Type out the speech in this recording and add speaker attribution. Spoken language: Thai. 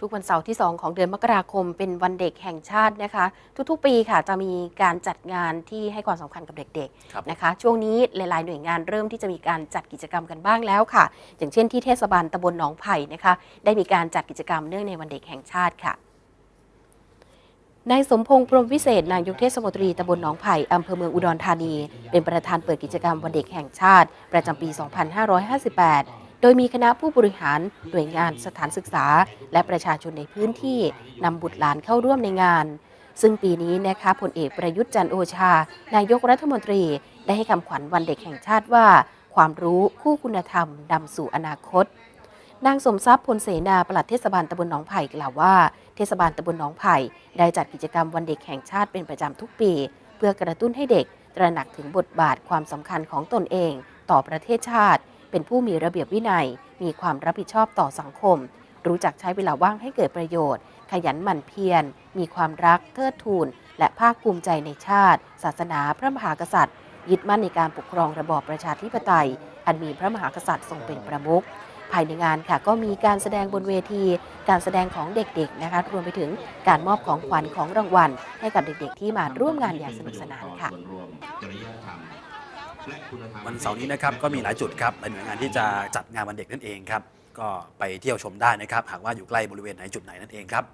Speaker 1: ทุกวันเสาร์ที่ 2 ของเดือนมกราคมเป็นวันเด็กแห่งชาตินะคะ ทุกๆ ปีค่ะจะมีการจัดงานที่ให้ความสำคัญกับเด็ก
Speaker 2: ครับ
Speaker 1: ๆนะคะ ช่วงนี้หลายๆ หน่วยงานเริ่มที่จะมีการจัดกิจกรรมกันบ้างแล้วค่ะ อย่างเช่นที่เทศบาลตำบลหนองไผ่นะคะ ได้มีการจัดกิจกรรมเนื่องในวันเด็กแห่งชาติค่ะนายสมพงษ์พรหมวิเศษนายกเทศมนตรีตำบลหนองไผ่อำเภอเมืองอุดรธานี เป็นประธานเปิดกิจกรรมวันเด็กแห่งชาติ ประจำปี 2558 โดยมีคณะผู้บริหารหน่วยงานสถานศึกษา และประชาชนในพื้นที่นำบุตรหลานเข้าร่วมในงาน ซึ่งปีนี้นะคะพลเอกประยุทธ์จันโอชา นายกรัฐมนตรีได้ให้คำขวัญวันเด็กแห่งชาติว่า ความรู้คู่คุณธรรมนำสู่อนาคตนางสมทรัพย์พลเสนาปลัดเทศบาลตำบลหนองไผ่กล่าวว่า เทศบาลตำบลหนองไผ่ได้จัดกิจกรรมวันเด็กแห่งชาติเป็นประจำทุกปี เพื่อกระตุ้นให้เด็ก ตระหนักถึงบทบาทความสำคัญของตนเอง ต่อประเทศชาติ เป็นผู้มีระเบียบวินัย มีความรับผิดชอบต่อสังคม รู้จักใช้เวลาว่างให้เกิดประโยชน์ ขยันหมั่นเพียร มีความรักเทิดทูน และภาคภูมิใจในชาติ ศาสนา พระมหากษัตริย์ ยึดมั่นในการปกครองระบอบประชาธิปไตย อันมีพระมหากษัตริย์ทรงเป็นประมุขภายในงานค่ะก็มีการแสดงบนเวที การแสดงของเด็กๆนะคะรวมไปถึงการมอบของขวัญของรางวัล ให้กับเด็กๆที่มาร่วมงานอย่างสนุกสนานค่ะ
Speaker 2: วันเสาร์นี้นะครับก็มีหลายจุดครับในหน่วยงานที่จะจัดงานวันเด็กนั่นเองครับก็ไปเที่ยวชมได้นะครับ หากว่าอยู่ใกล้บริเวณไหนจุดไหนนั่นเองครับ